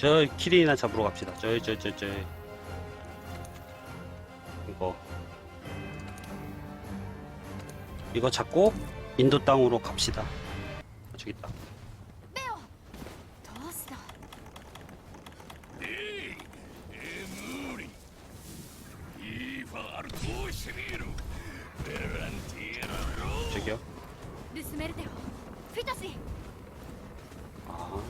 저 키링이나 잡으러 갑시다. 저기 저기 저기 저기. 이거 이거 잡고 인도 땅으로 갑시다. 저기 있다. 저기요. 아,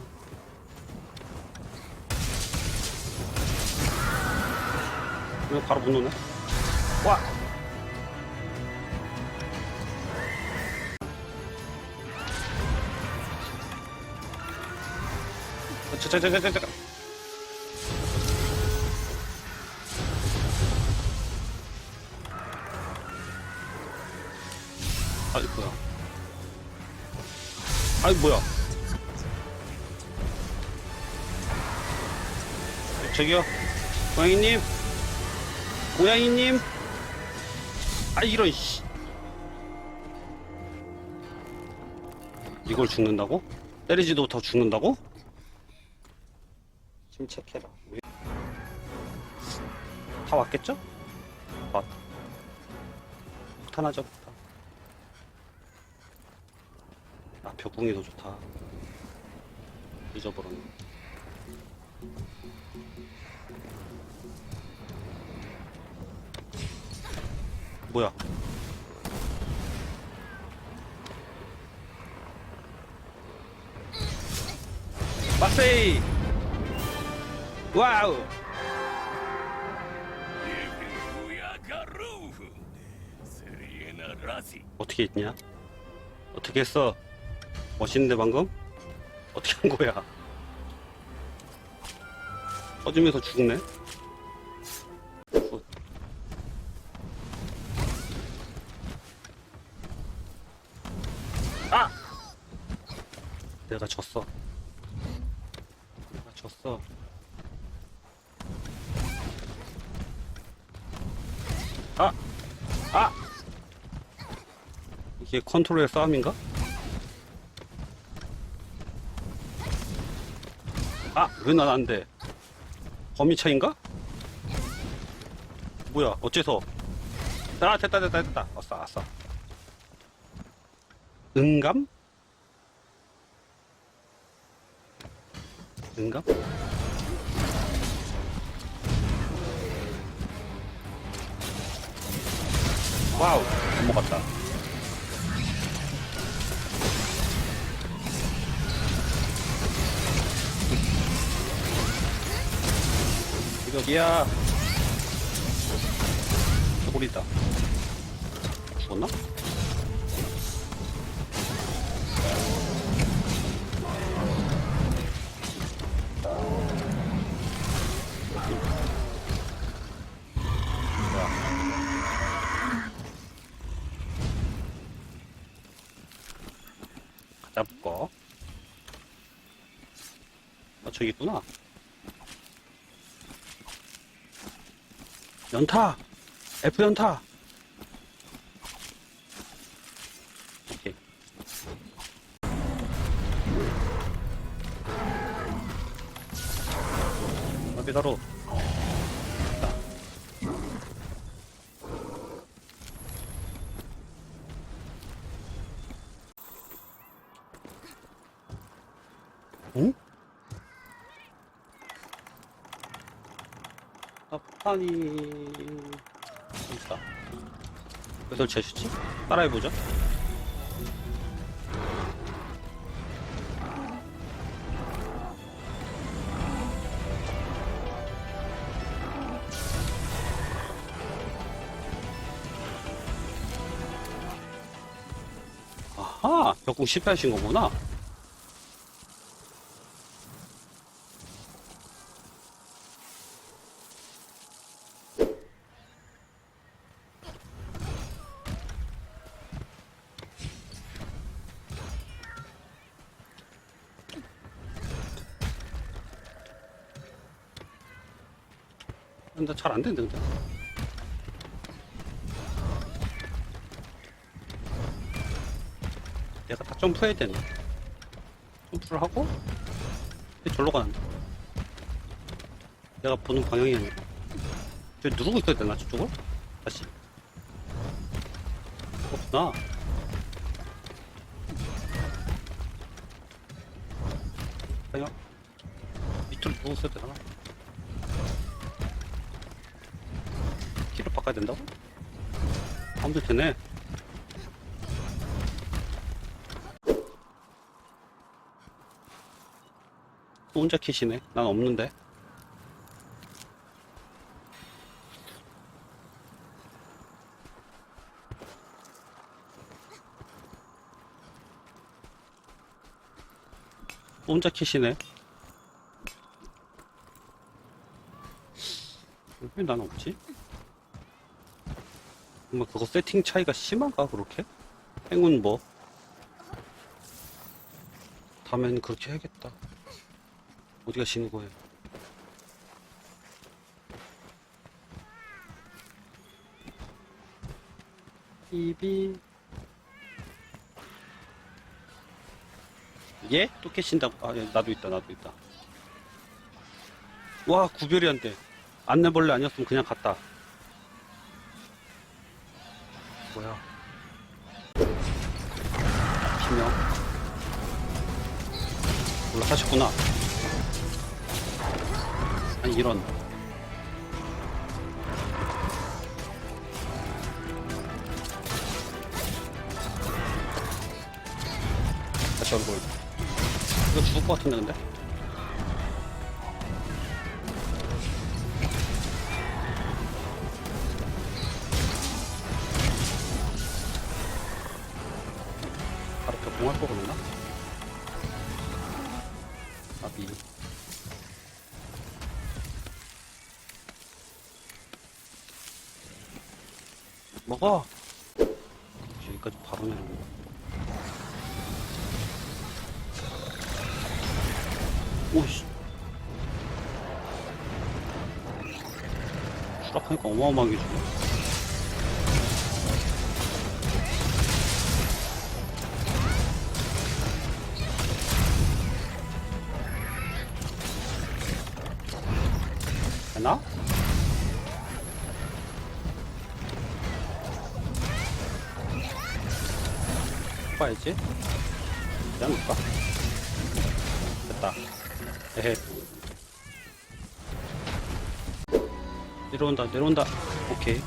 이거 바로 못 놓네. 와. 어, 저, 저, 저, 저, 저, 저. 아이 뭐야? 아이 뭐야? 저기요, 고양이님, 고양이님. 아 이런 씨. 이걸 죽는다고? 때리지도 못하고 죽는다고? 침착해라. 왜- 다 왔겠죠? 왔다. 폭탄하죠, 폭탄. 아, 벽궁이 더 좋다. 잊어버렸네. 뭐야? 마세이! 와우! 어떻게 했냐? 어떻게 했어? 멋있는데 방금? 어떻게 한 거야? 터지면서 죽네? 굿. 내가 졌어. 내가 졌어. 아! 아! 이게 컨트롤의 싸움인가? 아! 왜 난 안 돼? 범위 차인가? 뭐야, 어째서? 아, 됐다, 됐다, 됐다. 아싸, 아싸. 응감? 응감? 와우, 넘어갔다. 여기야. 저골 있다. 죽었나? 저기 있구나. 연타! F 연타! 오케이. 어디다로? 응? 아, 폭탄이 있다. 왜 설치하셨지? 따라해보자. 아하, 벽궁 실패하신 거구나. 근데 잘 안 된다, 근데. 내가 다 점프해야 되네. 점프를 하고, 절로 가는데. 내가 보는 방향이 아니라. 저 누르고 있어야 되나, 저쪽을? 다시. 없구나. 아니야. 밑으로 누르고 있어야 되나? 바꿔야 된다고? 아무도 되네. 또 혼자 키시네. 난 없는데. 또 혼자 키시네. 왜 난 없지? 정말 그거 세팅 차이가 심한가 그렇게? 행운 뭐? 다음엔 그렇게 해야겠다. 어디 가시는 거예요? 비비 예? 또 계신다고? 아, 예, 나도 있다, 나도 있다. 와, 구별이 안 돼. 안내벌레 아니었으면 그냥 갔다. 뭐야? 피명. 올라가셨구나. 아니, 이런. 다시 얼굴. 이거 죽을 것 같은데, 근데? 격공할 거 그러나? 아 비. 먹어! 여기까지 바로 내려오고. 오씨. 추락하니까 어마어마하게 주네. 봐야지. 그냥 놓을까? 됐다. 에헤. 내려온다, 내려온다. 오케이.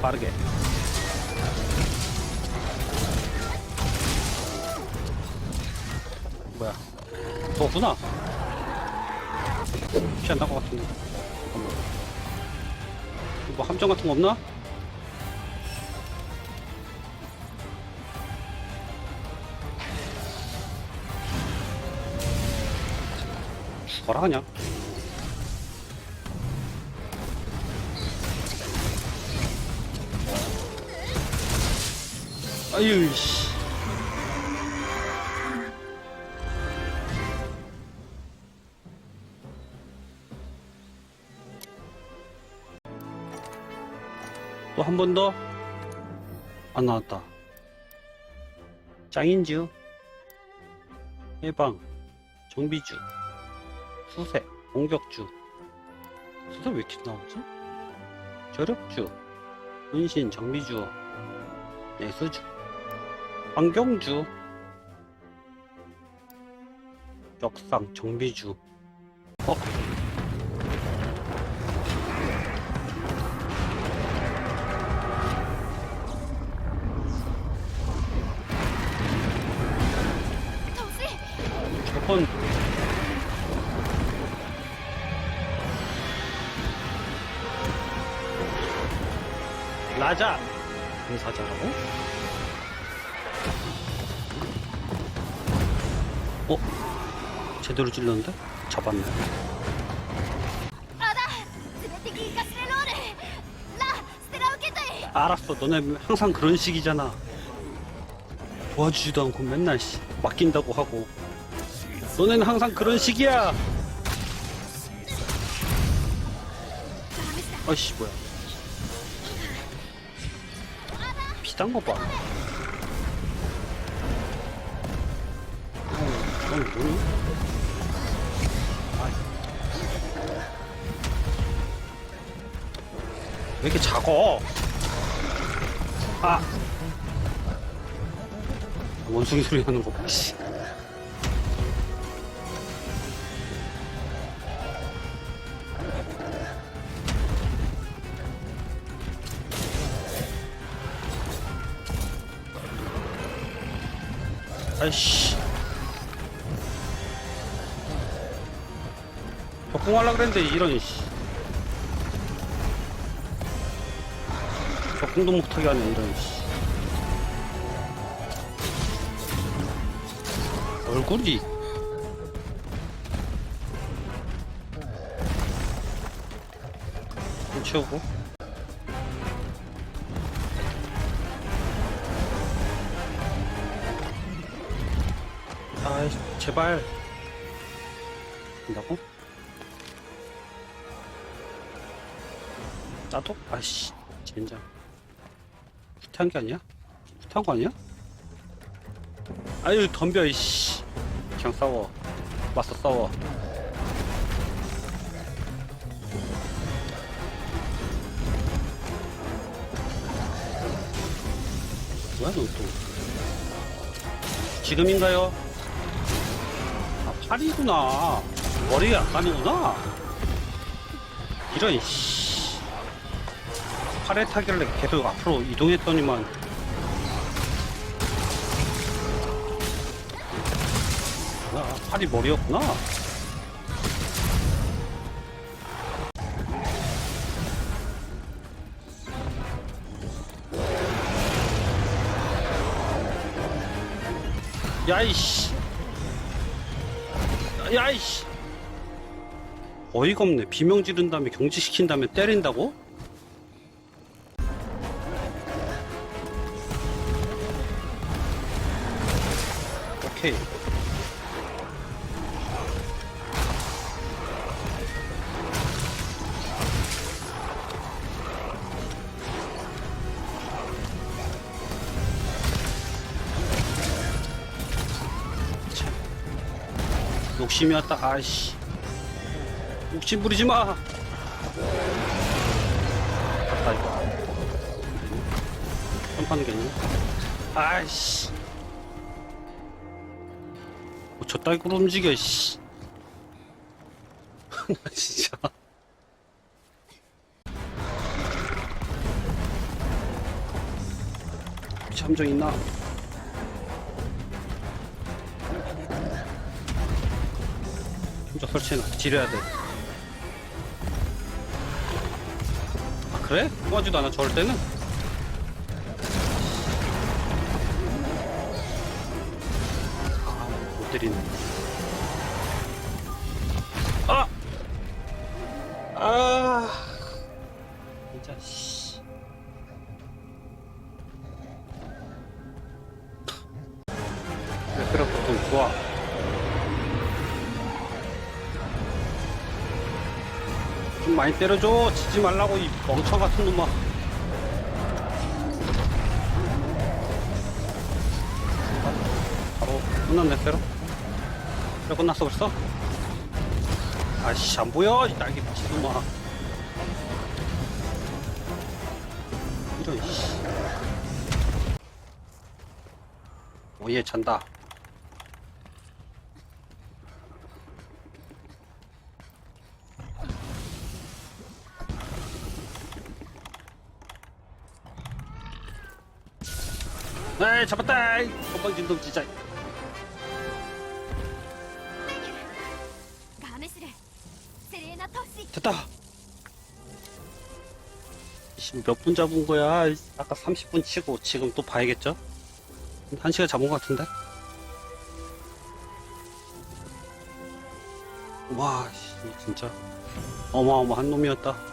빠르게. 뭐야? 저구나. 피안 나것 같은데. 잠깐만. 뭐 함정 같은 거 없나? 죽어라 그냥. 아유 씨. 또 한 번 더? 안 나왔다. 짱인주, 해방, 정비주, 수세, 공격주. 수세 왜 이렇게 나오지? 저력주, 은신, 정비주, 내수주, 환경주, 역상, 정비주. 어? 저건 라자 공사자라고? 어? 제대로 찔렀는데? 잡았네 あだ連れてきガスレロールラステラ受けたい 알았어 너네 항상 그런 식이잖아 도와주지도 않고 맨날 씨, 맡긴다고 하고 너네는 항상 그런 식이야 ダメだ 아이씨 뭐야 넌 뭐니? 아. 왜 이렇게 작어? 아! 원숭이 소리 하는 거 봐, 씨. 아이씨. 적공하려 그랬는데 이런 씨. 적공도 못하게 하네 이런 씨. 얼굴이 좀 치우고 제발 된다고? 나도? 아이씨 젠장 후퇴한 게 아니야? 후퇴한 거 아니야? 아유 덤벼 이씨 그냥 싸워 맞서 싸워 뭐야 넌또 지금인가요? 아 팔이구나. 머리가 약간이구나. 이런 씨. 팔에 타길래 계속 앞으로 이동했더니만. 뭐야 팔이 머리였구나. 야이씨 야이씨. 어이가 없네. 비명 지른 다음에 경지시킨 다음에 때린다고? 오케이 욕심이 왔다. 아이씨. 욕심 부리지 마. 갔다 이거. 게 있네. 아이씨. 뭐 저따구로 움직여 씨. 나 진짜. 참정 있나? 혼자 설치해놔 지려야 돼. 아 그래? 통하지도 않아 저럴 때는? 아 못 때리네. 아! 아! 좀 많이 때려줘. 지지 말라고 이 멍청 같은 놈아. 바로 끝났네 때려. 때려 끝났어 벌써? 아씨 안 보여 이 딸기 미친 놈아. 이런 씨. 오얘 잔다. 잡았다. 잡았다 건방진 놈 진짜. 됐다. 지금 몇 분 잡은 거야? 아까 30분 치고 지금 또 봐야겠죠? 한 시간 잡은 거 같은데? 와 진짜. 어마어마한 놈이었다.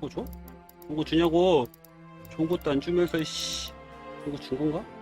거 줘? 거 주냐고 것도 안 주면서 씨거준 건가?